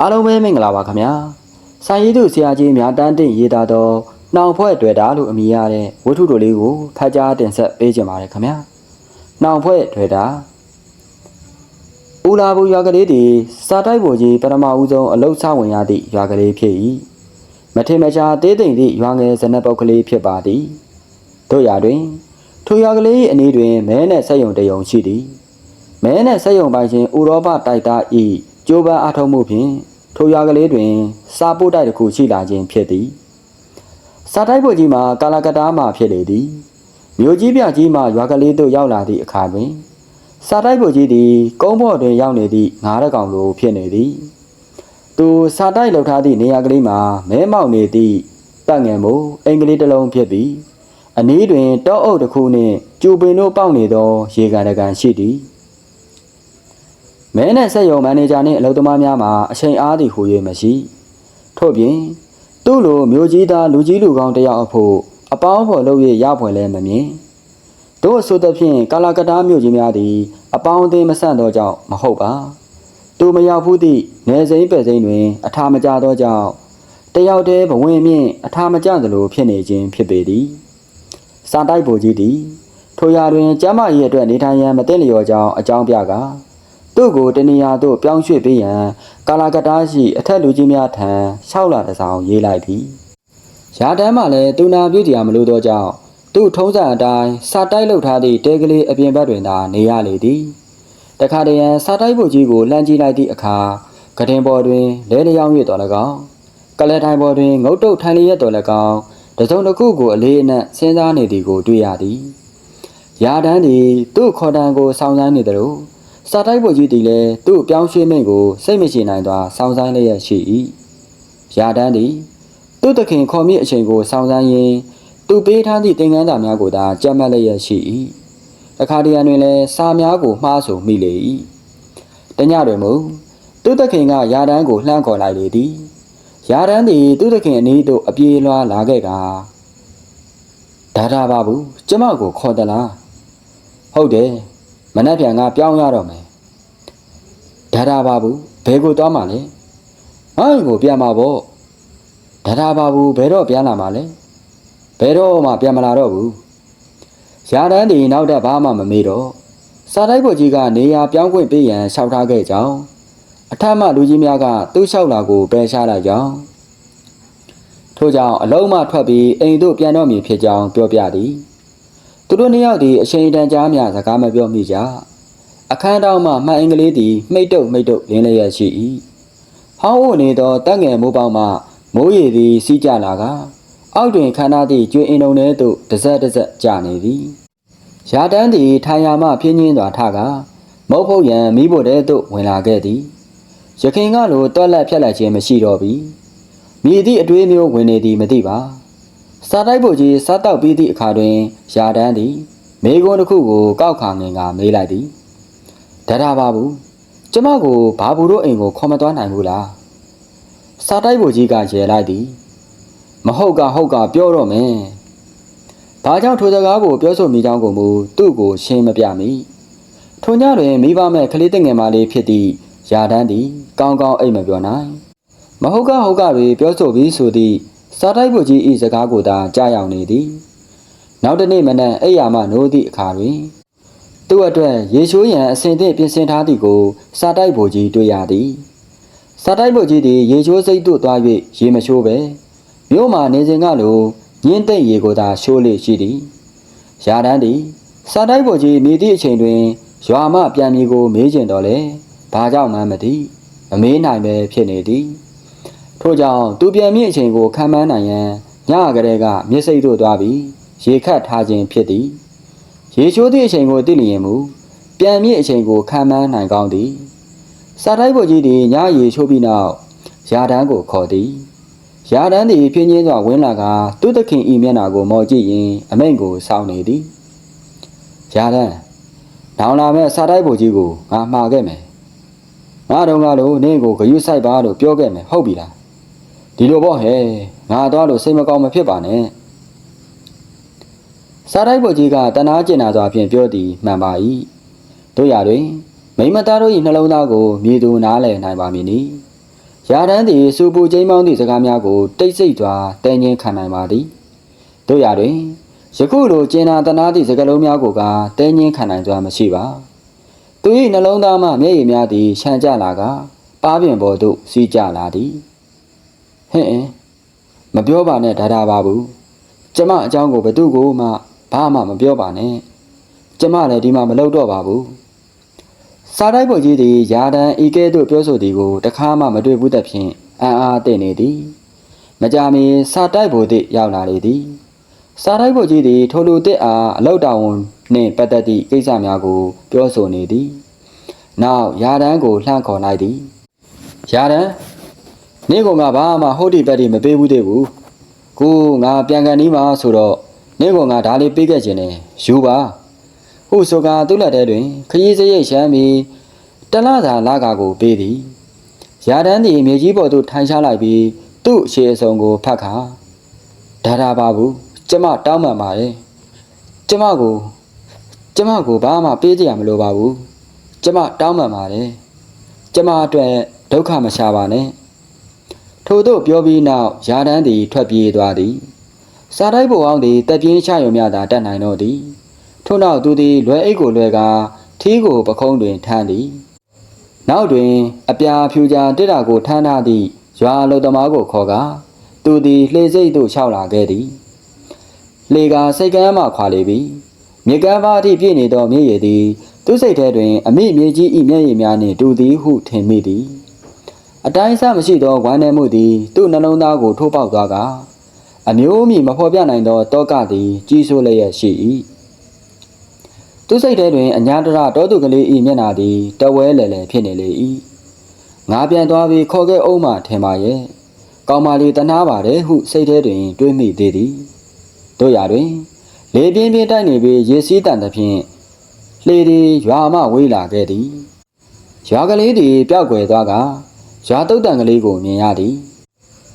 အားလုံးပဲမင်္ဂလာပါခင်ဗျာစာရေးသူဆရာကြီးများတန်းတင်ရေးသားသောနှောင်ဖွဲ့တွေ့တာလို့အမည်ရတဲ့ဝတ္ထုတို့လေးကိုဖတ်ကြားတင်ဆက်ပေးကြပါရခင်ဗျာနှောင်ဖွဲ့တွေ့တာဦးလာဘူးရွာကလေးသည်စာတိုက်ပေါ်ကြီးပထမဦးဆုံးအလုတ်ဆဝင်ရသည့်ရွာကလေးဖြစ်၏မထေမချာသေးသိမ့်သည့်ရွာငယ်ဇနပုတ်ကလေးဖြစ်ပါသည်တို့ရာတွင်ထိုရွာကလေး၏အနီးတွင်မဲနှင့်ဆက်ယုံတယုံရှိသည်မဲနဲ့ဆက်ယုံပိုင်ရှင်ဥရောပတိုက်သားဤ ကျိုးပန်းအထုံးမှုဖြင့်ထိုရွာကလေးတွင် စာပို့တိုက်တစ်ခုရှိလာခြင်းဖြစ်သည်စာတိုက်ဖို့ကြီးမှာကာလာကတားမှဖြစ်လေသည်မြို့ကြီးပြကြီးမှရွာကလေးသို့ရောက်လာသည့်အခါတွင်စာတိုက်ဖို့ကြီးသည်ကုန်းဘော်တွင်ရောက်နေသည့်ငါးရကောင်လိုဖြစ်နေသည်သူစာတိုက်လှုပ်ထားသည့်နေရာကလေးမှာမဲမောက်နေသည့်ပတ်ငယ်မို့အင်္ဂလိပ်တစ်လုံးဖြစ်ပြီးအနည်းတွင်တောအုပ်တစ်ခုနှင့်ကျူပင်တို့ပေါက်နေသော ရေကန်တကန်ရှိသည် မဲနဲ့ဆက်ယုံမန်နေဂျာနှင့်အလုပ်သမားများမှာအချိန်အားသည်ဟူ၍မရှိထို့ပြင်သူ့လိုမျိုးကြီးသားလူကြီးလူကောင်းတစ်ယောက်အဖို့အပေါင်းဖော်လုပ်၍ရဖွယ်လဲမမြင်တို့အဆိုသဖြင့်ကာလာကတားမြို့ကြီးများသည်အပေါင်းအသင်းမဆန့်သောကြောင့်မဟုတ်ပါသူမရောက်ဘူးသည့်နေစိမ့်ပဲ့စိမ့်တွင် အထာမကျသောကြောင့်တယောက်တည်းဘဝင်မြင့်အထာမကျသလိုဖြစ်နေခြင်းဖြစ်ပေသည်စာတိုက်ပူကြီးသည်ထိုရာတွင်ကျမ်းမာရေးအတွက်နေထိုင်ရန်မသင့်လျော်ကြောင်းအကြောင်းပြကား သူ့ကိုတနေရာသို့ပြောင်းရွှေ့ပေးရန်ကာလာကတားရှိအထက်လူကြီးများထံလျှောက်လာတဲ့ဆောင်ရေးလိုက်သည်။ရာတန်းမှလည်းတူနာပြုတရားမလို့သောကြောင့်သူ့ထုံးစံအတိုင်းစာတိုက်လုပ်ထားသည့်တဲကလေးအပြင်ဘက်တွင်သာနေရလေသည်။တခါတရံစာတိုက်ဖို့ကြီးကိုလှမ်းကြည့်လိုက်သည့်အခါကတင်ပေါ်တွင်လဲလျောင်း၍တော်၎င်းကလဲထိုင်ပေါ်တွင်ငုတ်တုတ်ထိုင်လျက်တော်၎င်းတစုံတစ်ခုကိုအလေးအနက်စဉ်းစားနေသည်ကိုတွေ့ရသည်။ရာတန်းသည်သူ့ခေါ်တံကိုစောင့်ဆိုင်းနေသည်လို့ စာတိုက်ပေါ်ကြီးတည်လဲသူ့ပြောင်းရွှေ့မိန့်ကိုစိတ်မရှိနိုင်သောစောင်းဆိုင်လျက်ရှိ၏ရာတန်းသည်သူ့တခင်ခေါ်မိအချိန်ကိုစောင်းဆိုင်ရင်းသူပေးထားသည့်သင်္ကန်းသားများကိုသာကြက်မှတ်လျက်ရှိ၏အခါတရံတွင်လည်းစာများကိုမှားဆိုမိလေ၏တညတွင်မူသူ့တခင်ကရာတန်းကိုလှမ်းခေါ်လိုက်လေသည်ရာတန်းသည်သူ့တခင်အနီးသို့အပြေးလွှားလာခဲ့ကဒါဒါပါဘူးကျမကိုခေါ်သလားဟုတ်တယ် မနှက်ပြန်ကပြောင်းရတော့မယ်ဒါဒါပါဘူးဘယ်ကိုသွားမှလဲဟိုင်းကိုပြန်มาပေါ့ဒါဒါပါဘူးဘယ်တော့ပြန်လာမှလဲဘယ်တော့မှပြန်မလာတော့ဘူးရာတန်းဒီနောက်တက်ဘာမှမမေးတော့စာတိုက်ပေါ်ကြီးကနေရာပြောင်းခွင့်ပေးရန်လျှောက်ထားခဲ့ကြောင်းအထက်မှလူကြီးများကသူ့လျှောက်လာကိုပယ်ရှားလိုက်ကြောင်းထို့ကြောင့်အလုံးမထွက်ပြီးအိမ်သို့ပြန်တော့မည်ဖြစ်ကြောင်းပြောပြသည် သူတို့နှစ်ယောက်သည်အချိန်တန်ကြားများစကားမပြောမိကြအခန်းတောင်မှမှန်အင်္ဂလိပ်သည်မှိတ်တုပ်မှိတ်တုပ်လင်းလျက်ရှိ၏ဟောင်းဝနေသောတက်ငယ်မိုးပေါင်းမှမိုးရည်သည်စီးကြလာကအောက်တွင်ခန္ဓာသည့်ကျွေအင်ုံထဲသို့တစ်စက်တစ်စက်ကျနေသည်ရာတန်းသည်ထိုင်ရာမှပြင်းချင်းစွာထကမုတ်ဖုတ်ရန်မိဖို့တဲသို့ဝင်လာခဲ့သည်ရခင်ကလိုတွက်လက်ဖြတ်လိုက်ခြင်းမရှိတော့ပြီမိသည့်အတွေးမျိုးဝင်နေသည်မသိပါ စားတိုက်ဖို့ကြီးစားတောက်ပြီးသည့်အခါတွင်ယာတန်းသည်မေကွန်းတစ်ခုကိုကောက်ခါငင်ကမေးလိုက်သည်ဒရပါဘူးကျမကိုဘာဘူးတို့အိမ်ကိုခေါ်မသွားနိုင်ဘူးလားစားတိုက်ဖို့ကြီးကရဲလိုက်သည်မဟုတ်ကဟုတ်ကပြောတော့မယ်ဘာကြောင့်ထိုစကားကိုပြောဆိုမိကြောင်းကိုမူသူ့ကိုရှင်းမပြမိထိုညတွင်မိဘမဲ့ကလေးတငယ်မလေးဖြစ်သည့်ယာတန်းသည်ကောင်းကောင်းအိမ်မပြောနိုင်မဟုတ်ကဟုတ်ကတွေပြောဆိုပြီးဆိုသည့် စားတိုက်ဖို့ကြီးဤစကားကိုသာကြားရောက်နေသည်နောက်တစ်နေ့မနက်အိယာမှနိုးသည့်အခါတွင်သူ့အတွက်ရေချိုးရန်အစဉ်သင့်ပြင်ဆင်ထားသည်ကိုစားတိုက်ဖို့ကြီးတွေ့ရသည်စားတိုက်ဖို့ကြီးသည်ရေချိုးစိတ်သို့သွား၍ရေမချိုးပဲမြို့မှာနေစဉ်ကလိုညင်းသိမ့်ရေကိုသာရှိုးလေရှိသည်ရာတန်းသည်စားတိုက်ဖို့ကြီးမိသည့်အချိန်တွင်ရွာမှပြန်မြေကိုမေးကျင်တော်လဲဘာကြောင့်မှမသိမမေးနိုင်ပဲဖြစ်နေသည် ထို့ကြောင့်သူပြန်မြင့်အချိန်ကိုခံမှန်းနိုင်ရန်ညကလေးကမျက်စိတ်တို့သွားပြီးရေခတ်ထားခြင်းဖြစ်သည်ရေချိုးသည့်အချိန်ကိုသိလျင်မူပြန်မြင့်အချိန်ကိုခံမှန်းနိုင်ကောင်းသည်စာတိုက်ဖို့ကြီးသည်ညရေချိုးပြီးနောက်ရာတန်းကိုခေါ်သည်ရာတန်းသည်ဖြင်းချင်းစွာဝင်လာကသူ့သခင်ဤမျက်နှာကိုမော်ကြည့်ရင်အမိန့်ကိုစောင်းနေသည်ရာတန်းနောင်လာမဲ့စာတိုက်ဖို့ကြီးကိုငါမှားခဲ့မယ်ငါတော့ကလို့နင့်ကိုဂယုစိုက်ပါလို့ပြောခဲ့မယ်ဟုတ်ပြီလား ဒီလိုပေါ့ဟဲ့ငါသွားလို့စိတ်မကောင်းမဖြစ်ပါနဲ့စားတိုက်ပေါ်ကြီးကတနာကျင်နာစွာဖြင့်ပြောသည်မှန်ပါ၏တို့ရတွင်မိမသားတို့၏နှလုံးသားကိုမြေသူနားလည်နိုင်ပါမည်နီရာတန်းသည်စူပူကျိမ်းမောင်းသည့်စကားများကိုတိတ်ဆိတ်စွာတဲငင်းခံနိုင်ပါသည်တို့ရတွင်ယခုလိုကျင်နာတနာသည့်စကားလုံးများကိုကတဲငင်းခံနိုင်စွာမရှိပါသူ၏နှလုံးသားမှမျက်ရည်များသည်ရှမ်းကြလာကပါးပြင်ပေါ်သို့စီးကြလာသည် ဟဲ့အင်းမပြောပါနဲ့ဒါဒါပါဘူးကျမအကြောင်းကိုဘယ်သူကိုမှဘာမှမပြောပါနဲ့ကျမလည်းဒီမှာမလုပ်တော့ပါဘူးစာတိုက်ပေါ်ကြီးသည်ယာဒန်ဤကဲ့သို့ပြောဆိုသည်ကိုတခါမှမတွေ့ဘူးသဖြင့်အံ့အားသင့်နေသည်မကြာမီစာတိုက်ပေါ်သို့ရောက်လာလေသည်စာတိုက်ပေါ်ကြီးသည်ထိုလူတစ်အားအလောက်တောင်နှင့်ပတ်သက်သည့်ကိစ္စများကို ပြောဆိုနေသည်နောက်ယာဒန်ကိုလှမ်းခေါ်လိုက်သည်ယာဒန် နေ့ကငါဘာမှဟုတ်တိပတ်တိမပေးဘူးသေးဘူးကိုငါပြန်ကန်နီးမှာဆိုတော့နေ့ကငါဒါလေးပေးခဲ့ခြင်းနဲ့ယူပါဟုဆိုကာသူ့လက်ထဲတွင်ခရီးစရိတ်ရှမ်းပြီးတလသာလာကာကိုပေးသည်ရာတန်းသည်မြေကြီးပေါ်သို့ထိုင်ချလိုက်ပြီးသူ့ရှေ့အစုံကိုဖတ်ခါဒါဒါပါဘူးကျမတောင်းပန်ပါတယ်ကျမကိုကျမကိုဘာမှပေးကြရမလိုပါဘူးကျမတောင်းပန်ပါတယ်ကျမအတွက်ဒုက္ခမရှာပါနဲ့ ထို့သို့ပြောပြီးနောက်ရာတန်းသည်ထွက်ပြေးသွားသည်စာတိုက်ပေါ်အောင်သည်တက်ပြင်းချရုံများသာတတ်နိုင်တော့သည်ထို့နောက်သူသည်လွယ်အိတ်ကိုလွယ်ကာထီးကိုပခုံးတွင်ထမ်းသည်နောက်တွင် အပြာဖြူကြာတစ်တာကိုထမ်းထားသည့်ရွာအလုသမားကိုခေါ်ကာသူသည်လှေစိတ်သို့လျှောက်လာခဲ့သည်လှေကစိတ်ကမ်းမှခွာလေပြီမြေကမ်းပါအထိပြည့်နေသောမြေရည်သည် သူစိတ်ထဲတွင် အမိမြေကြီးဤမျက်ရည်များနှင့်တူသည်ဟုထင်မိသည် အတိုင်းအဆမရှိသောဝမ်းနည်းမှုသည်သူ့နှလုံးသားကိုထိုးပေါက်သွားကာအမျိုးမည်မဖော်ပြနိုင်သောတောကသည်ကြီးစိုးလျက်ရှိ၏သူစိတ်ထဲတွင်အညာတရတောသူကလေးဤမျက်နာသည်တဝဲလဲလဲဖြစ်နေလေ၏ငါပြန်သွားပြီးခေါ်ခဲ့အောင်မှထင်ပါရဲ့ကောင်းပါလေတနာပါတယ်ဟုစိတ်ထဲတွင်တွေးမိသေးသည်တို့ရတွင် လေပြင်းပြင်းတိုက်နေပြီးရေစီးတန်သဖြင့်လှေသည်ရွာမှဝေးလာခဲ့သည်ရွာကလေးသည်ပျောက်ကွယ်သွားက ရွာတုတ်တန်ကလေးကိုမြင်ရသည်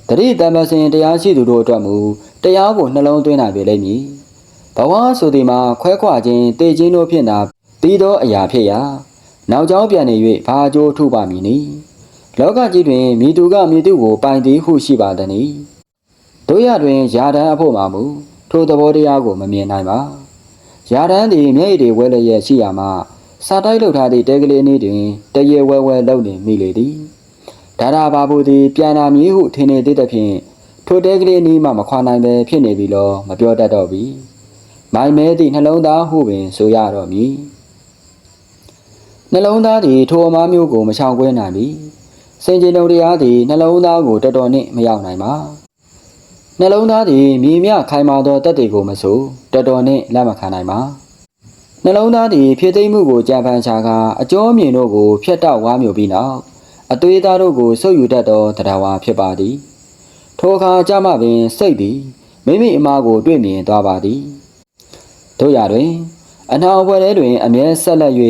တတိတမစင်တရားရှိသူတို့အတွက်မူတရားကိုနှလုံးသွင်းနိုင်ပေလိမ့်မည်ဘဝဆိုသည်မှာခွဲခွာခြင်းတေခြင်းတို့ဖြင့်သာပြီးသောအရာဖြစ်ရာနောက်ကျောင်းပြန်နေ၍ဘာကြိုးထုပါမည်နည်းလောကကြီးတွင်မိသူကမိသူကိုပိုင်သည်ဟုရှိပါသည်။တို့ရတွင်ယာဒန်အဖို့မှာမူထိုသဘောတရားကိုမမြင်နိုင်ပါ။ယာဒန်သည်မျက်ရည်တွေဝဲလျက်ရှိရာမှစာတိုက်လှုပ်ထားသည့်တဲကလေးနည်းတွင်တရေဝဲဝဲလှုပ်နေမိလေသည်။ ဒါရာဘာဘူးသည်ပြန်လာမည်ဟုထင်နေသေးသဖြင့်ထိုတဲကလေးနည်းမှမခွာနိုင်ပဲဖြစ်နေပြီလောမပြောတတ်တော့ပြီ။မိုင်မဲသည့်နှလုံးသားဟုပင်ဆိုရတော့မည်။နှလုံးသားသည်ထိုအမားမျိုးကိုမချောင်ကွဲနိုင်ပြီ။စင်ကြင်တော်တရားသည်နှလုံးသားကိုတော်တော်နှင့်မရောက်နိုင်ပါ။နှလုံးသားသည်မြေမြခိုင်မာသောတက်တွေကိုမဆိုတော်တော်နှင့်လက်မခံနိုင်ပါ။နှလုံးသားသည်ဖြစ်သိမ်းမှုကိုကြံဖန်ချာကအကျော်မြင်တို့ကိုဖျက်တောက်ဝါမျိုးပြီးနောက် အသွေးသားတို့ကိုဆုပ်ယူတတ်သောတရားဝါဖြစ်ပါသည်။ထိုအခါကြမှပင်စိတ်သည်မိမိအမားကို တွေ့မြင်သွားပါသည်။တို့ရတွင် အနာအပွဲထဲတွင် အမြဲဆက်လက်၍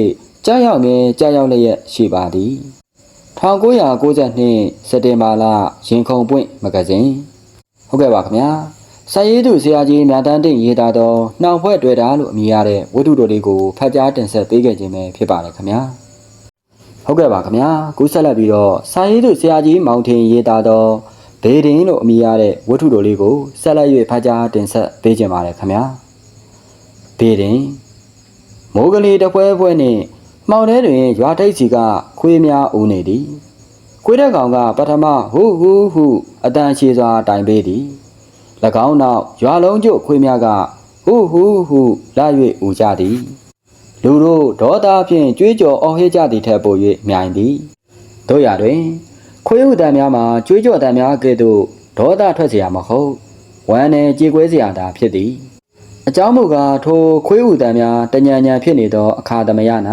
ကြားရောက်မြဲကြားရောက်လျက်ရှိပါသည်1992စက်တင်ဘာလရင်ခုန်ပွင့်မဂဇင်းဟုတ်ကဲ့ပါခင်ဗျာစာရေးသူဆရာကြီးမြတ်တန်းတင့်ရေးသားသောနှောင်ဖွဲ့တွေ့တာလို့အမည်ရတဲ့ဝတ္ထုတို့လေးကိုဖတ်ကြားတင်ဆက်ပေးခဲ့ခြင်းပဲဖြစ်ပါတယ်ခင်ဗျာ ဟုတ်ကဲ့ပါခင်ဗျာကူးဆက်လက်ပြီးတော့စာရေးသူဆရာကြီးမောင်ထင်ရေးသားသောဘေဒင်းလို့အမည်ရတဲ့ဝတ္ထုတို့လေးကိုဆက်လက်၍ဖတ်ကြားတင်ဆက်ပေးခြင်းပါတယ်ခင်ဗျာဘေဒင်းမိုးကလေးတပွဲပွဲနှင့်မှောင်ထဲတွင်ရွာထိပ်စီကခွေးများဦးနေသည်ခွေးတဲ့ကောင်ကပထမဟူဟူဟုအတန်ရှည်စွာတိုင်ပေးသည်၎င်းနောက်ရွာလုံးကျုပ်ခွေးများကဟူဟူဟုလာ၍ဦးကြသည် လူတို့ဒေါသဖြင့်ကြွေးကြော်အော်ဟစ်ကြသည်ထက်ပို၍မြိုင်သည်တို့ရတွင် ခွေးဥတန်များမှာကြွေးကြော်တန်များကဲ့သို့ဒေါသထွက်เสียမဟုတ်ဝမ်းနဲ့ကြေကွဲเสียတာဖြစ်သည်အကြောင်းမူကားထိုခွေးဥတန်များတညံညံဖြစ်နေသောအခါသမယ၌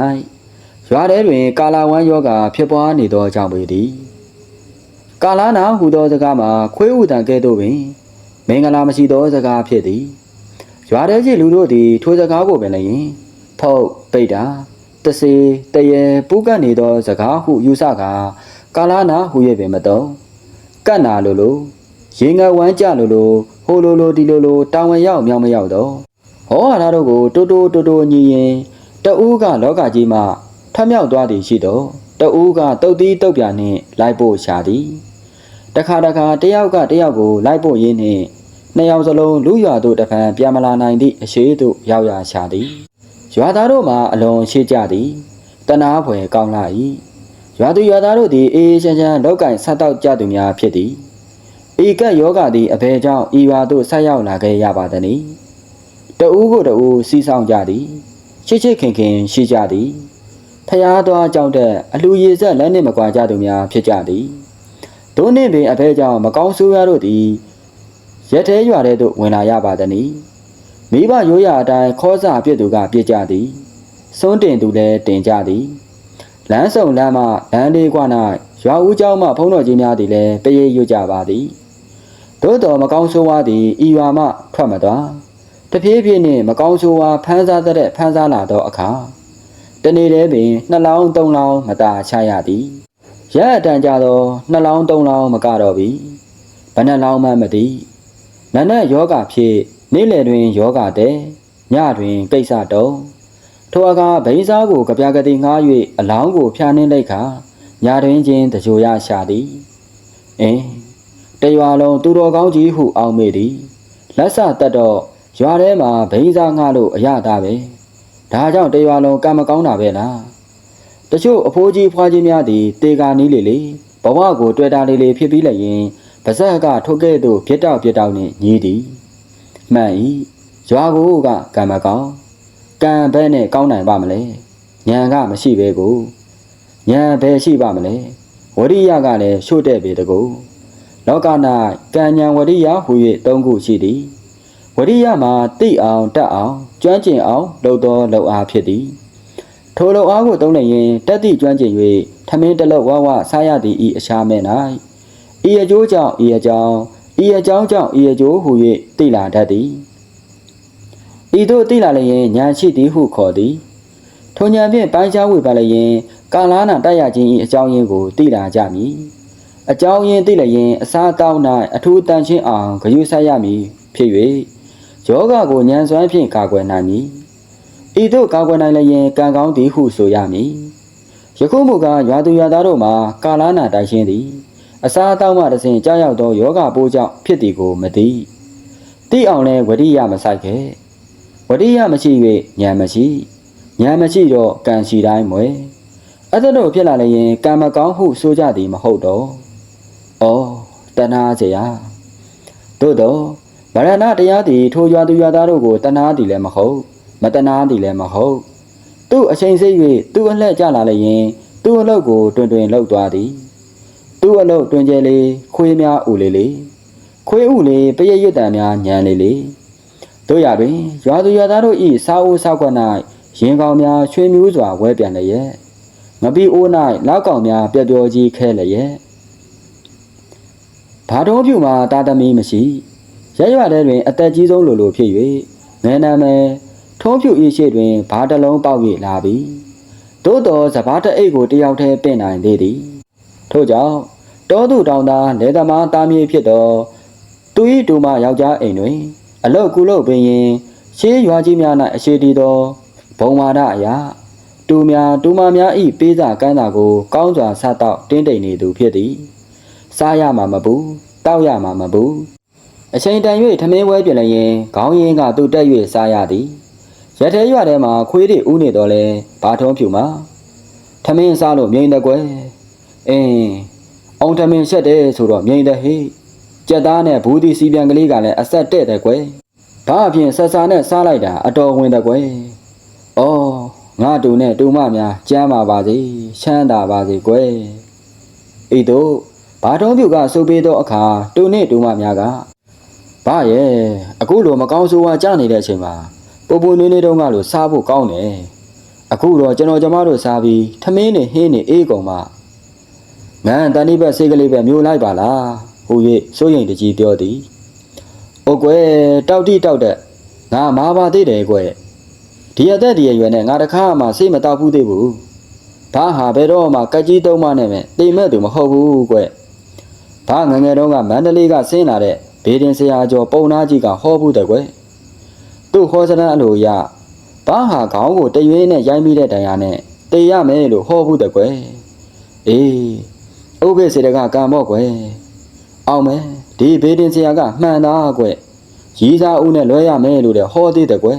ရွာထဲတွင်ကာလာဝမ်းယောဂါဖြစ်ပွားနေသောကြောင့်ပေသည်ကာလာနာဟူသောစကားမှာခွေးဥတန်ကဲ့သို့ပင်မင်္ဂလာမရှိသောစကားဖြစ်သည်ရွာထဲရှိလူတို့သည်ထိုစကားကိုပင်လည်း ဖုတ်ပိတ်တာတစေတရေပူးကပ်နေသောစကားဟုယူဆကာကာလာနာဟူ၍ပင်မတော်ကတ်နာလိုလိုရေငတ်ဝမ်းကြလိုလိုဟိုလိုလိုဒီလိုလိုတာဝန်ရောက်မြောင်မရောက်တော့ဟောဟာရတို့ကိုတိုးတိုးတိုးတိုးညီရင်တဦးကလောကကြီးမှာထမြောက်သွားသည်ရှိတော့တဦးကတုတ်သီးတုတ်ပြနှင့်လိုက်ဖို့ရှာသည်တခါတခါတယောက်ကတယောက်ကိုလိုက်ဖို့ရင်းနှင့်နှစ်ယောက်စလုံးလူရွာသို့တဖန်ပြန်မလာနိုင်သည့်အရှိသို့ရောက်ရရှာသည် ရွာသားတို့မှာအလွန်ရှိကြသည်တနာဖွယ်ကောင်းလာ၏ရွာသူရွာသားတို့သည်အေးအေးချမ်းချမ်းလောက်ကင်ဆက်တော့ကြသူများဖြစ်သည်ဤကပ်ယောဂသည်အဘယ်ကြောင့်ဤရွာသို့ဆက်ရောက်လာခဲ့ရပါသနည်းတဦးကိုတဦးစီးဆောင်ကြသည်ချစ်ချစ်ခင်ခင်ရှိကြသည်ဖျားသွားကြောက်တဲ့အလူရည်ဆက်လက်နှင့်မကွာကြသူများဖြစ်ကြသည်ဒုနှင့်ပင်အဘဲကြောင့်မကောင်းဆိုးရတို့သည်ရက်သေးရွာတဲ့သို့ဝင်လာရပါသနည်း မိဘရိုးရာအတိုင်းခေါ်စာပြစ်သူကပြစ်ကြသည်စွန်းတင်သူလည်းတင်ကြသည်လမ်းဆောင်လမ်းမှလမ်းလေးကွာ၌ရွာဦးเจ้าမှဖုံးတော်ကြီးများသည်လည်းတရေရွကြပါသည်သို့တော်မကောင်းဆိုးဝါးသည်ဤရွာမှထွက်မသွားတဖြည်းဖြည်းနှင့်မကောင်းဆိုးဝါးဖမ်းစားတဲ့ဖမ်းစားလာသောအခါတနေ့တည်းပင်နှလောင်းသုံးလောင်းမသာချရသည်ရအတန်ကြသောနှလောင်းသုံးလောင်းမကတော့ပြီဘယ်နှလောင်းမှမသိနနက်ယောဂဖြစ် နေ့လယ်တွင်ယောဂတဲ့ညတွင်ကိစ္စတုံးထိုအခါဗိန်းစားကိုကြပြကတိငှား၍အလောင်းကိုဖျားနှင်းလိုက်ခါညာတွင်ချင်းတကြိုရရှာသည်အင်းတရွာလုံးသူတော်ကောင်းကြီးဟုအောင်းမေသည်လက်ဆတက်တော့ရွာထဲမှာဘိန်းစားငှားလို့အရတာပဲဒါကြောင့်တရွာလုံးကံမကောင်းတာပဲလားတချို့အဖိုးကြီးဖွားကြီးများသည်တေကာနီးလေလေဘဝကိုတွေ့တာလေးလေးဖြစ်ပြီးလည်းရင်ပါဇက်ကထုတ်ခဲ့သို့ပြစ်တောက်ပြစ်တောက်နှင့်ညီးသည် မှန်၏ရွာကိုကကံမကောင်းကံဘဲနဲ့ကောင်းနိုင်ပါမလဲညံကမရှိပဲကိုညံဘဲရှိပါမလဲဝရိယကလည်းရှို့တဲ့ပေတကူလောက၌ကံဉဏ်ဝရိယဟူ၍သုံးခုရှိသည်ဝရိယမှာတိအောင်တတ်အောင်ကျွမ်းကျင်အောင်လုပ်သောလုပ်အားဖြစ်သည်ထိုလုပ်အားကိုသုံးလျင်တက်သည့်ကျွမ်းကျင်၍ထမင်းတလုံးဝဝစားရသည်ဤအရှာမဲ့၌ဤအကျိုးကြောင့်ဤအကြောင်း ဤအကြောင်းကြောင့်ဤအကျိုးဟူ၍သိလာတတ်သည်ဤသို့သိလာလျင်ဉာဏ်ရှိသည်ဟုခေါ်သည်ထိုဉာဏ်ဖြင့်ပိုင်းခြားဝေပါလျင်ကာလာနာတက်ရခြင်းဤအကြောင်းရင်းကိုသိလာကြမည်အကြောင်းရင်းသိလျင်အစားတောင်း၌အထူးတန်ရှင်းအောင်ဂရုစိုက်ရမည်ဖြစ်၍ယောဂကိုဉာဏ်စွမ်းဖြင့်ကာကွယ်နိုင်မည်ဤသို့ကာကွယ်နိုင်လျင်ကံကောင်းသည်ဟုဆိုရမည်ယခုမူကားရွာသူရွာသားတို့မှာကာလာနာတိုက်ရှင်းသည် အစာအသောက်မှတစဉ်ကြောက်ရောက်သောယောဂပိုးကြောင့်ဖြစ်သည်ကိုမသိသိအောင်လဲဝရိယမဆိုင်ခဲ့ဝရိယမရှိ၍ဉာဏ်မရှိဉာဏ်မရှိတော့ကံရှိတိုင်းမွဲအသက်တို့ဖြစ်လာလျင်ကံမကောင်းဟုဆိုကြသည်မဟုတ်တော့ဩတဏှာစရာသို့တော့ဗရဏတရားသည်ထိုရွာသူရွာသားတို့ကိုတဏှာသည်လည်းမဟုတ်မတနာသည်လည်းမဟုတ်သူ့အချိန်စိတ်၍သူ့အလှဲ့ကြလာလျင်သူ့အလုပ်ကိုတွင်တွင်လှုပ်သွားသည် သူ့အလုပ်တွင်ကျဲလေးခွေးများဥလေးလေးခွေးဥလေးပရရွတ်တံများညံလေးလေးတို့ရတွင်ရွာသူရွာသားတို့ဤစားအိုးစားခွက်၌ရင်ကောင်များချွေမျိုးစွာဝဲပြန်လျက်ငပီအိုး၌လောက်ကောင်များပြက်ပျော်ကြီးခဲလျက်ဘာတော်ပြုမှာတာသမီမရှိရရွတဲ့တွင် အသက်ကြီးဆုံးလိုလိုဖြစ်၍ငယ်နာမယ်ထုံးဖြူဤရှိတွင်ဘာတလုံးပေါက်၍လာပြီသို့တော်စဘာတအိတ်ကိုတယောက်တည်းပင့်နိုင်သေးသည် ထို့ကြောင့်တောသူတောင်သားလေသမားသားမြေဖြစ်သောသူ၏ဒူမယောက်ျားအိမ်တွင် အလုတ်ကုလုတ်ပင်ရင်ရှေးရွာကြီးများ၌အရှိတီသောဘုံမာဒအရာတူများတူမများဤပေးစာကမ်းတာကို ကောင်းစွာဆက်တော့တင်းတိမ်နေသူဖြစ်သည်စားရမှာမဘူးတောက်ရမှာမဘူးအချိန်တန်၍ထမင်းဝဲပြင်လည်းရင်ခေါင်းရင်းကသူ့တက်၍စားရသည်ရထဲရွာထဲမှာခွေးတွေဥနေတော့လဲဘာထုံးဖြူမှာထမင်းစားလို့မြိန်တဲ့ကွယ် အင်းအောင်ထမင်းရှက်တယ်ဆိုတော့မြိန်တဲ့ဟေးကြက်သားနဲ့ဘူးဒီစီပြန်ကလေးကလည်းအဆက်တဲ့တဲ့ကွယ်ဘာအပြင်ဆက်စားနဲ့စားလိုက်တာအတော်ဝင်တဲ့ကွယ်ဩငါတူနဲ့တူမများကြမ်းပါပါစေချမ်းသာပါစေကွယ်ဤတို့ဘာတော်ပြုကစုပ်ပေးသောအခါတူနဲ့တူမများကဘာရဲ့အခုလိုမကောင်းဆိုးဝါကြနေတဲ့အချိန်မှာပူပူနွေးနွေးတုန်းကလို့စားဖို့ကောင်းတယ်အခုတော့ကျွန်တော်ကျမတို့စားပြီးထမင်းနဲ့ဟင်းနဲ့အေးကုန်မှ ငန်းတန်တိဘက်စိတ်ကလေးပဲမျိုးလိုက်ပါလားဟူ၍စိုးရိမ်တကြီးပြောသည်။အိုကွယ်တောက်တိတောက်တဲ့ငါမာပါသေးတယ်ကွယ်ဒီအသက်ဒီအရွယ်နဲ့ငါတခါမှစိတ်မတောက်ဘူးသေးဘူး။ဘာဟာဘယ်တော့မှကက်ကြီးသုံးမနဲ့ပဲတိမ်မဲ့သူမဟုတ်ဘူးကွယ်။ဘာငငယ်တုန်းကမန္တလေးကဆင်းလာတဲ့ဘေဒင်ဆရာကျော်ပုံနာကြီးကဟောဘူးတဲ့ကွယ်။သူ့ဟောစရန်အလိုရဘာဟာခေါင်းကိုတရွေးနဲ့ရိုင်းမိတဲ့တရားနဲ့တေရမယ်လို့ဟောဘူးတဲ့ကွယ်။အေး ဥပ္ပေစေတကကံပေါ့ကွယ်အောင်မယ်ဒီဘေးတင်ဆရာကမှန်သားကွရီးစားဦးနဲ့လွဲရမယ်လို့တဲ့ဟောသေးတယ်ကွ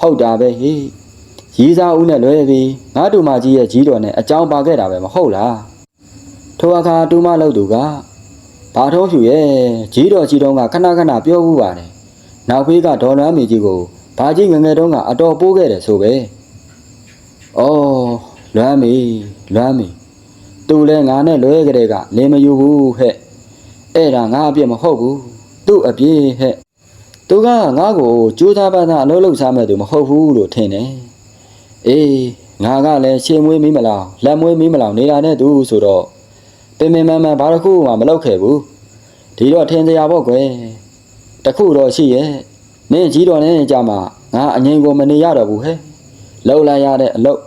ဟုတ်တာပဲဟေးရီးစားဦးနဲ့လွဲပြီးငါတူမကြီးရဲ့ကြီးတော်နဲ့အကြောင်းပါခဲ့တာပဲမဟုတ်လားထိုအခါတူမလို့သူကဘာတော်ဖြူရဲ့ကြီးတော်ကြီးတော်ကခဏခဏပြောဘူးပါတယ်နောက်ဖေးကဒေါ်လွမ်းမီကြီးကိုဘာကြီးငယ်ငယ်တုန်းကအတော်ပိုးခဲ့တယ်ဆိုပဲဩလွမ်းမီလွမ်းမီ သူလဲငါနဲ့လွဲကြတဲ့ကလင်းမယူဘူးဟဲ့အဲ့ဒါငါအပြစ်မဟုတ်ဘူးသူ့အပြစ်ဟဲ့သူကငါ့ကိုကြိုးစားပန်းစားအလုပ်လုပ်စားမဲ့သူမဟုတ်ဘူးလို့ထင်တယ်အေးငါကလည်းရှင်းမွေးမီးမလောင်လက်မွေးမီးမလောင်နေတာနဲ့သူဆိုတော့ပင်ပင်မမဘာတစ်ခုမှမလုပ်ခဲ့ဘူးဒီတော့ထင်စရာပေါ့ကွယ်တခုတော့ရှိရဲ့နင်းကြီးတော်နဲ့ကြမှာငါအငိမ်ကိုမနေရတော့ဘူးဟဲ့လောက်လာရတဲ့အလုပ်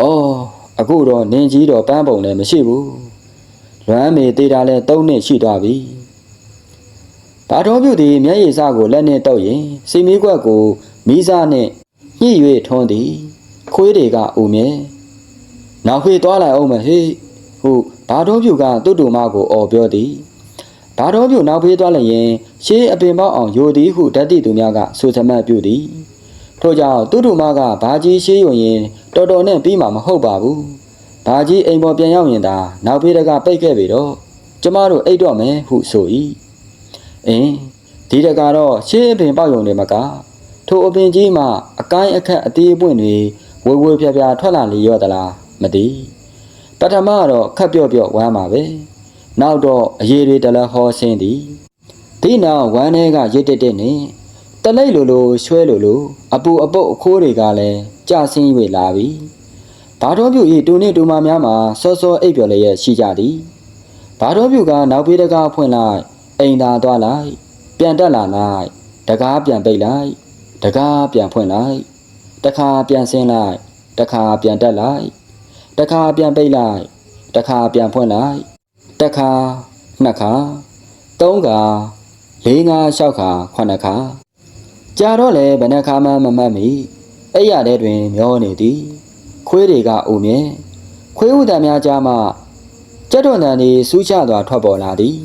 အော် အခုတော့နင်းကြီးတော်ပန်းပုံလည်းမရှိဘူးလွမ်းမေသေးတာလဲ၃နှစ်ရှိသွားပြီ။ဘာတော်ပြုတ်သည်မျက်ရည်စကိုလက်နဲ့တောက်ရင်စီမီကွက်ကိုမိစားနဲ့ညှိ၍ထွန်းသည် ခွေးတွေကဥမြဲ။နောက်ဖေးသွားလိုက်အောင်မဟေ့ဟုဘာတော်ပြုတ်ကတုတ်တူမကိုអော်ပြောသည်။ဘာတော်ပြုတ်နောက်ဖေးသွားလိုက်ရင်ရှေးအပင်ပေါက်အောင်ယိုသည်ဟုဓာတ်တိသူများကဆိုသမတ်ပြုသည်။ ထို့ကြောင့်တုတ်တူမကဘာကြီးရှေးယွန်ရင်တော်တော်နဲ့ပြီးမှာမဟုတ်ပါဘူး။ဘာကြီးအိမ်ပေါ်ပြန်ရောက်ရင်သာနောက်ဖေးတကပိတ်ခဲ့ပြီတော့ကျမတို့အိတ်တော့မယ်ဟုဆို၏အင်းဒီတကတော့ရှေးအပင်ပေါက်ယုံတွေမကထိုအပင်ကြီးမှအကိုင်းအခက်အသေးအပွင့်တွေဝေဝေဖြာဖြာထွက်လာလေရော့သလားမသိပထမတော့ခက်ပြော့ပြော့ဝမ်းပါပဲနောက်တော့အရေးတွေတလဟောဆင်းသည်ဒီနောက်ဝမ်းထဲကရစ်တက်တက်နဲ့ တလိတ်လိုလိုရွှဲလိုလိုအပူအပုတ်အခိုးတွေကလည်းကြဆင်း၍လာပြီဘာတော်ပြုဤတူနှင့်တူမများမှာစောစောအိပ်ပျော်လျက်ရှိကြသည်ဘာတော်ပြုကနောက်ပေးတကားဖွင့်လိုက်အိမ်သာသွားလိုက်ပြန်တက်လာလိုက်တကားပြန်ပိတ်လိုက်တကားပြန်ဖွင့်လိုက်တခါပြန်ဆင်းလိုက်တခါပြန်တက်လိုက်တခါပြန်ပိတ်လိုက်တခါပြန်ဖွင့်လိုက်တခါနှစ်ခါသုံးခါလေးငါး၆ခါခုနှစ်ခါ ကြာတော့လေဘယ်နှခါမှမမှတ်မိအဲ့ရတဲ့တွင် မျောနေသည် ခွေးတွေကအိုမြဲခွေးဥတံများကြားမှကြက်တွန်တန်တွေစူးချသွားထွက်ပေါ်လာသည်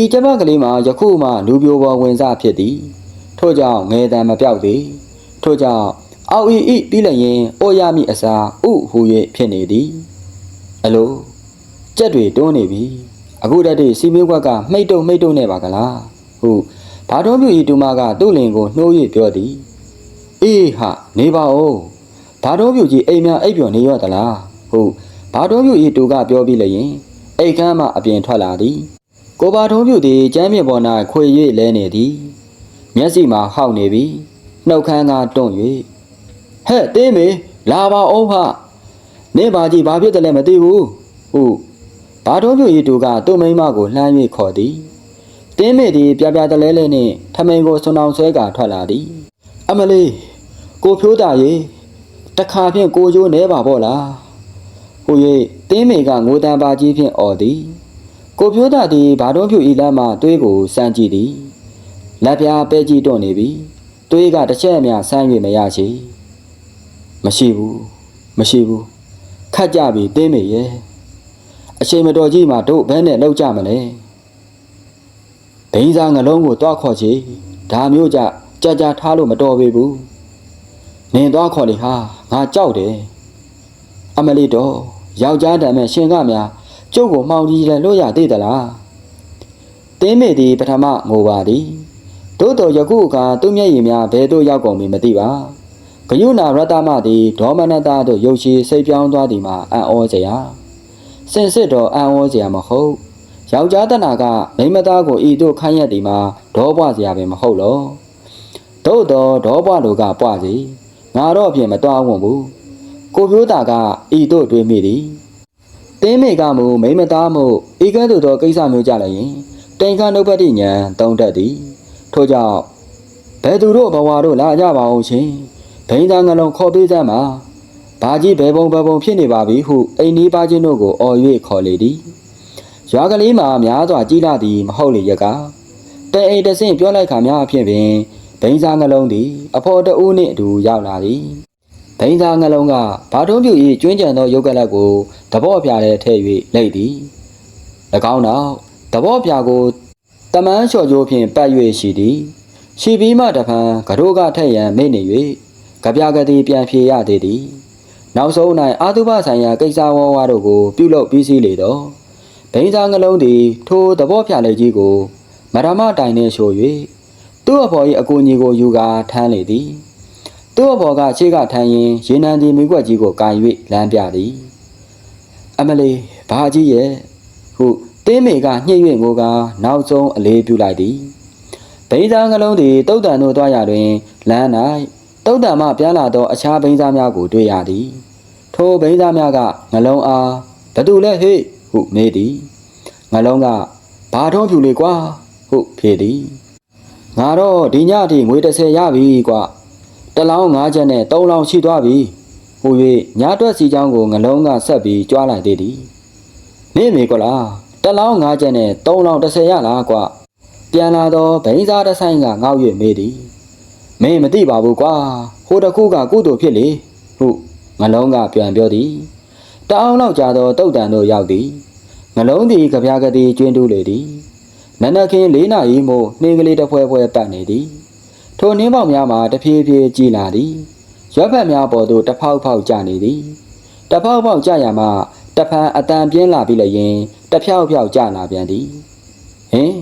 ဤကျမကလေးမှာယခုမှလူပြိုပေါ်ဝင်စားဖြစ်သည် ထို့ကြောင့်ငယ်တံမပြောက်သည်ထို့ကြောင့်အောက်ဤဤပြီးလျင်အိုရမိအစာဥဟူ၍ဖြစ်နေသည်အလိုကြက်တွေတွန်းနေပြီအခုတည်းတည်းစီမင်းကွက်ကမှိတ်တုံမှိတ်တုံနဲ့ပါကလားဟု ဘာတော်ပြူဤတူမကသူ့လင်ကိုနှိုး၍ပြောသည်အေးဟာနေပါဦးဘာတော်ပြူကြီးအိမ်များအိပ်ပျော်နေရော့သလားဟုတ်ဘာတော်ပြူဤတူကပြောပြီးလျင်အိတ်ခမ်းမှအပြင်ထွက်လာသည်ကိုဘာတော်ပြူသည်ကျမ်းမြေပေါ်၌ခွေ၍လဲနေသည်မျက်စိမှာဟောက်နေပြီနှုတ်ခမ်းကတွန့်၍ဟဲ့တင်းမေလာပါအောင်ဖနင်းပါကြီးဘာဖြစ်တယ်လဲမသိဘူးဟုတ်ဘာတော်ပြူဤတူကသူ့မိန်းမကိုလှမ်း၍ခေါ်သည် တင်းမေသည်ပြပြတလဲလဲနှင့်ထမိန်ကိုစွန်အောင်ဆွဲကာထွက်လာသည် အမလေးကိုဖြိုးတာရေတခါဖြင့်ကိုကျိုးနဲပါပေါ့လားဟို၍တင်းမေကငိုတန်ပါကြီးဖြင့်អော်သည်ကိုပြိုးတာသည်ဘာတော်ဖြူဤလမ်းမှသွေးကိုစမ်းကြည့်သည်လက်ပြားပဲကြည့်တော့နေပြီသွေးကတစ်ချက်အများဆမ်း၍မရချေမရှိဘူးမရှိဘူးခတ်ကြပြီတင်းမေရဲ့အချိန်မတော်ကြီးမှတို့ဘဲနဲ့လောက်ကြမလဲ ဒိန်းစားငလုံးကိုတွားခေါ်ချေဒါမျိုးကြကြကြထားလို့မတော်ပေဘူးနင်သွားခေါ်လေဟာငါကြောက်တယ်အမလီတော့ယောက်ျားတမ်းမဲ့ရှင်ကများကျုပ်ကိုမှောင်ကြီးလဲလို့ရသေးသလားတင်းမေသည်ပထမငိုပါသည်သို့တော်ယခုအခါသူ့မျက်ရည်များဘယ်သို့ရောက်ကုန်ပြီမသိပါဂယုဏရတ္တမသည်ဒေါမနတတို့ရုပ်ရှိစိတ်ပြောင်းသွားသည်မှာအံ့ဩစရာစင်စစ်တော်အံ့ဩစရာမဟုတ် ယောက်ျားတနာကမိန်းမသားကိုဤသို့ခိုင်းရသည်မှာဒေါပွားစရာပင်မဟုတ်လောသို့တော်ဒေါပွားလူကပွားစီငါတော့အပြင်မတော်ဝွန်ဘူးကိုပြိုးတာကဤတို့တွေးမိသည်တင်းမေကမူမိမသားမှုဤကဲ့သို့သောကိစ္စမျိုးကြလည်းရင်တိန်ခနှုတ်ပတ်တိညာတုံးတတ်သည်ထို့ကြောင့်ဘယ်သူတို့ဘဝတို့လာကြပါအောင်ရှင်ဘိန်းသားငလုံးခေါ်ပေးစမ်းပါဘာကြီးဘယ်ပုံဘယ်ပုံဖြစ်နေပါပြီဟုအိမ်နီးပါချင်းတို့ကိုအော်၍ခေါ်လေသည် ရွာကလေးမှာများစွာကြီးလာသည်မဟုတ်လေရကတဲအိမ်တဆင့်ပြောလိုက်ခါများအဖြစ်ပင်ဘိန်းစားငလုံးသည် အဖော်တဦးနှင့်အတူရောက်လာသည်ဘိန်းစားငလုံးကဘာထုံးပြူ၏ကျွင်းကြံသောရုပ်ကလပ်ကိုတဘော့ပြားထဲထည့်၍လိတ်သည်၎င်းနောက်ဒဘောပြကိုတမန်းလျှော်ကြိုးဖြင့်ပတ်၍ရှိသည်ရှိပြီးမှတဖန်ကတို့ကထက်ရန်မိနေ၍ကြပြကတိပြန်ဖြေရသေးသည်နောက်ဆုံး၌အာသုဘဆိုင်ရာကိစ္စဝဝတို့ကိုပြုလုပ်ပြီးစီးလေတော့ ဘိန်းစားနှလုံးသည်ထိုသဘောပြလေကြီးကို မရမတိုင်နှင့်ရှို့၍သူ့အဖော်၏အကူအညီကိုယူကာထမ်းလေသည်သူ့အဖော်ကခြေကထမ်းရင်ရေနံဒီမိကွက်ကြီးကိုကာ၍လမ်းပြသည်အမလီဘာကြီးရဲ့ဟုတင်းမေကညှိ၍ငိုကာနောက်ဆုံးအလေးပြုလိုက်သည်ဘိန်းစားနှလုံးသည်တုတ်တန်တို့သွားရတွင်လမ်း၌တုတ်တန်မှပြန်လာသောအခြားဘိန်းစားများကိုတွေ့ရသည် ထိုဘိန်းသားများကငလုံးအားဘသူလဲဟေ့ ဟုမေးသည်ငလုံးကဘာတော့ဖြူလေကွာဟုဖြေသည်ငါတော့ဒီညအထိငွေ30ရပြီကွာတလောင်း5ချက်နဲ့3လောင်းရှိသွားပြီဟူ၍ညအတွက်စီချောင်းကိုငလုံးကဆက်ပြီးကြွားလိုက်သေးသည်နေမေကွလားတလောင်း5ချက်နဲ့3လောင်း30ရလားကွာပြန်လာတော့ဘိန်းသားတစ်ဆိုင်ကငေါ့၍မေးသည်မင်းမသိပါဘူးကွာဟိုတခုကကုသိုလ်ဖြစ်လေဟုငလုံးကပြန်ပြောသည် တအောင်လောက်ကြာသောတုတ်တန်တို့ရောက်သည်ငလုံးသည်ကြပြားကတိကျွင်းတူးလေသည်နနက်ခင်း၄နာရီမို့နှင်းကလေးတစ်ဖွဲဖွဲပတ်နေသည်ထိုနှင်းပေါက်များမှာတဖြည်းဖြည်းကြီးလာသည်ရွက်ဖက်များပေါ်သို့တဖောက်ဖောက်ကျနေသည်တဖောက်ဖောက်ကျရမှတဖန်အတန်ပြင်းလာပြီးလျင်တဖြောက်ဖြောက်ကျလာပြန်သည်ဟင်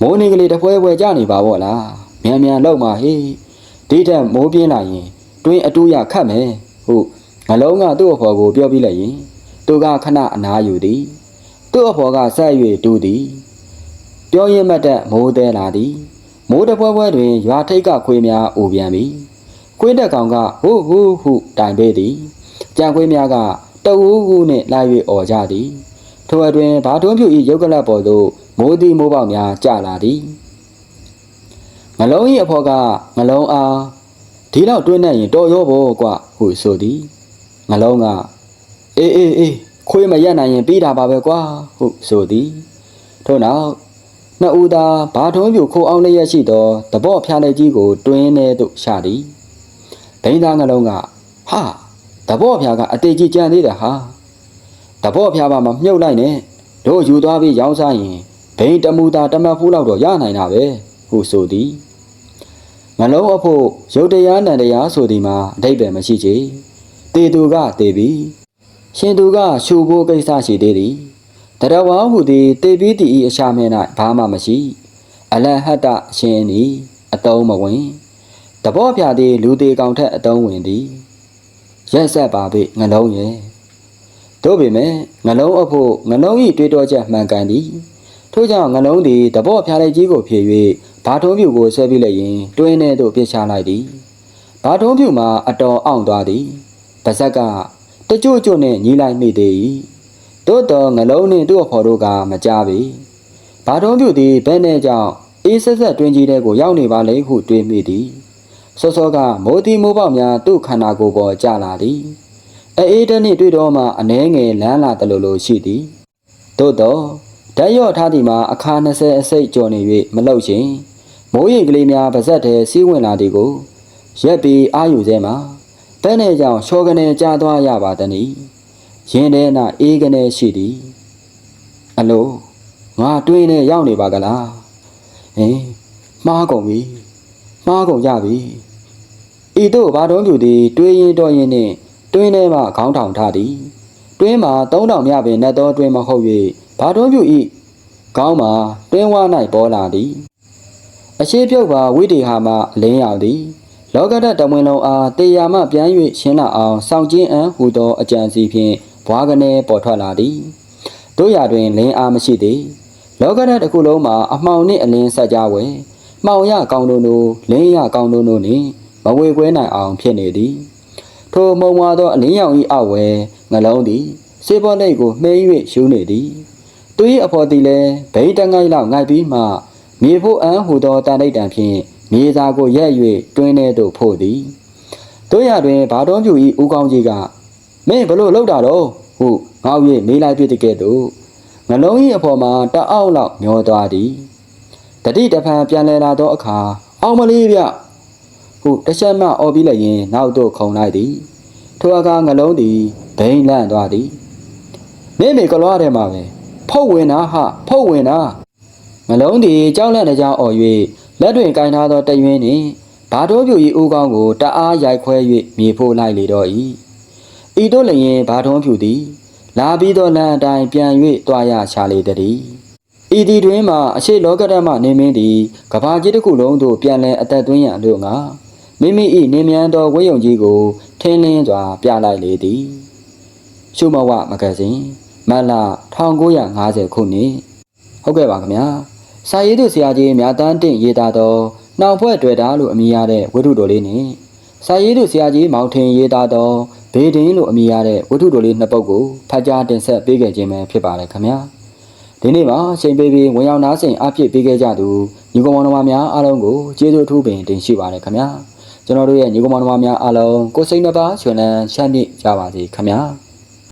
မိုးနှင်းကလေးတစ်ဖွဲဖွဲကျနေပါဘောလားမြန်မြန်လောက်ပါဟေးဒီထက်မိုးပြင်းလာရင်တွင်းအတူရခတ်မယ်ဟု ငလုံးကသူ့အဖော်ကိုပြောပြီးလိုက်ရင်သူကခဏအနားယူသည်သူ့အဖော်ကဆက်၍တူးသည်ပြောရင်းမတ်တက်မိုးသေးလာသည်မိုးတပွဲပွဲတွင်ရွာထိတ်ကခွေးများအိုပြန်ပြီခွေးတက်ကောင်ကဟူးဟူးဟုတိုင်ပေးသည်ကြံခွေးများကတဝူးကူနှင့်လာ၍អော်ကြသည်ထိုအတွင်ဘာတွန်းဖြူ၏ရုပ်ကလပ်ပေါ်သို့မိုးသည်မိုးပေါက်များကျလာသည်ငလုံး၏အဖော်ကငလုံးအားဒီလောက်တွင်းနေရင်တော်ရောဘောကွဟုဆိုသည် ငလုံးကအေးအေးအေးခွေးမရက်နိုင်ရင်ပြီးတာပါပဲကွာဟုဆိုသည်ထို့နောက်နှစ်ဦးသာဘာထုံးပြူခိုးအောင်လျက်ရှိသောတပော့ဖျားလက်ကြီးကို တွင်းထဲသို့ရှာသည်ဘိန်းသားငလုံးကဟာတပော့ဖျားကအသေးကြီးကြံသေးတယ်ဟာတပော့ဖျားပါမမြုပ်လိုက်နဲ့တို့ယူသွားပြီးရောင်းစားရင်ဘိန်းတမူတာတမတ်ဖူးလောက်တော့ရနိုင်တာပဲဟုဆိုသည်ငလုံးအဖို့ရုတ်တရားနန္တရားဆိုသည်မှာအဓိပ္ပာယ်မရှိချေ တေသူကတေပြီရှင်သူကရှုဖို့ကိစ္စရှိသေးသည်တရဝါဟုသည်တေပြီးတီဤအရှာမဲ၌ဘာမှမရှိ အလဟတ္တအရှင်ဤအတုံးမဝင်တဘောဖြာသည်လူသေးကောင်ထက်အတုံးဝင်သည်ရက်ဆက်ပါပေငလုံးရဲ့တို့ပေမဲ့ငလုံးအဖို့ငလုံးဤတွေးတောချက်မှန်ကန်သည်ထို့ကြောင့်ငလုံးသည်တဘောဖြာလိုက်ကြီးကိုဖြည့်၍ဘာထုံးပြူကိုဆွဲပြီးလိုက်ရင်တွင်းထဲသို့ပြစ်ချလိုက်သည်ဘာထုံးပြူမှာအတော်အောင်သွားသည် ပါဇက်ကတကြွကြွနဲ့ညီလိုက်မိသေး၏သို့တော်ငလုံးနှင့်သူ့အဖော်တို့ကမကြပေဘာထုံးပြူသည်ဘဲနဲ့ကြောင့်အေးဆက်ဆက်တွင်ကြီးတဲ့ကိုရောက်နေပါလေဟုတွေးမိသည်စောစောကမိုးတီမိုးပေါက်များသူ့ခန္ဓာကိုယ်ပေါ်ကျလာသည်အေးတနှင့်တွေ့တော့မှအနှဲငယ်လန်းလာတယ်လို့လို့ရှိသည်သို့တော့ဓာတ်ရော့ထားသည်မှာအခါ20အစိတ်ကျော်နေ၍မလောက်ရှင်မိုးရင်ကလေးများပါဇက်ထဲစီးဝင်လာသည်ကိုရက်ပြီးအာယူစေမှာ ဘဲနဲ့ကြောင့်ချောကနေကြာသွားရပါတည်းရင်ထဲ၌အေးကနေရှိသည်အလိုငါတွေးနေရောက်နေပါကလားဟင်မှားကုန်ပြီမှားကုန်ကြပြီဤတို့ဘာတော်ပြူသည်တွေးရင်တော့ရင်နှင့်တွင်းထဲမှခေါင်းထောင်ထားသည်တွင်းမှာသုံးတောင်မြပင်နတ်တော်တွင်းမဟုတ်၍ဘာတော်ပြူဤခေါင်းမှာတွင်းဝါ၌ပေါ်လာသည်အရှိပြုတ်ပါဝိတေဟာမှအလင်းရောက်သည် လောကဓာတ်တမွင်လုံးအားတေယာမပြန်၍ရှင်းလာအောင်စောင့်ကျင်းအံဟူသောအကြံစီဖြင့်ဘွားကနေပေါ်ထွက်လာသည်တို့ရတွင်လင်းအားမရှိသည်လောကဓာတ်တစ်ခုလုံးမှာအမှောင်နှင့်အလင်းဆက်ကြဝဲမှောင်ရကောင်းတို့တို့လင်းရကောင်းတို့တို့နှင့်မဝေခွဲနိုင်အောင်ဖြစ်နေသည်ထိုမုံဝါသောအလင်းရောင်၏အဝဲငလုံးသည်စေပေါ်လိတ်ကိုမှဲ၍ရှူးနေသည်သူ၏အဖော်သည်လည်းဗိတငိုက်လောက်ငိုက်ပြီးမှမြေဖို့အန်းဟူသောတန်တိတ်တံဖြင့် မြေစာကိုရက်၍တွင်းထဲသို့ဖို့သည်တို့ရတွင်ဘာတော်ပြူ၏ဦးကောင်းကြီးကမင်းဘလို့လောက်တာတော့ဟုငေါ့၍မေးလိုက်ပြတဲ့ကဲ့သို့ငလုံး၏အဖော်မှာတအောက်လောက်မျောသွားသည်တတိတဖန်ပြန်လဲလာသောအခါအောင်မလေးဗျဟုတစ်ချက်မှអော်ပြီးလည်းရင်နောက်သို့ခုံလိုက်သည်ထိုအခါငလုံးသည်ဘိန်းလန့်သွားသည်မင်းမေကလွားထဲမှာပဲဖဖုတ်ဝင်တာဟာဖုတ်ဝင်တာငလုံးသည်ကြောက်လန့်တဲ့ကြောင်အော်၍ လက်တွင်ကင်ထားသောတရွင်းနှင့်ဘာတော်ပြူ၏ဦးကောင်းကိုတအားရိုက်ခွဲ၍မြေဖို့လိုက်လေတော့၏ဤတို့လျင်ဘာတော်ပြူသည် လာပြီးသောလမ်းအတိုင်းပြန်၍တွားရချလေတည်းဤဒီတွင်မှအရှိလောကဓာတ်မှနေမင်းသည်ကဘာကြီးတစ်ခုလုံးသို့ပြန်လည်အသက်သွင်းရန်လို့ငါမိမိ၏နေမြန်သောဝိယုံကြီးကိုထင်းလင်းစွာပြလိုက်လေသည်ရှုမဝမဂဇင်းမတ်လ1950ခုနှစ်ဟုတ်ကဲ့ပါခင်ဗျာ စာရေးသူဆရာကြီးမြတ်တန်းတင့်ရေးသားသောနှောင်ဖွဲ့တွေ့တာလို့အမည်ရတဲ့ဝတ္ထုတော်လေးနဲ့စာရေးသူဆရာကြီးမောင်ထင်ရေးသားသောဘေဒင်းလို့အမည်ရတဲ့ဝတ္ထုတော်လေးနှစ်ပုဒ်ကိုဖတ်ကြားတင်ဆက်ပေးခဲ့ခြင်းပဲဖြစ်ပါတယ်ခင်ဗျာဒီနေ့မှာအချိန်ပေးပြီးဝင်ရောက်နားဆင်အပြည့်ပေးခဲ့ကြသူညီကောင်မောင်နှမများအားလုံးကိုကျေးဇူးအထူးပင်တင်ရှိပါတယ်ခင်ဗျာကျွန်တော်တို့ရဲ့ညီကောင်မောင်နှမများအားလုံးကိုယ်စိတ်နှပါရှင်လန်းရှမ်းမြေ့ကြပါစေခင်ဗျာ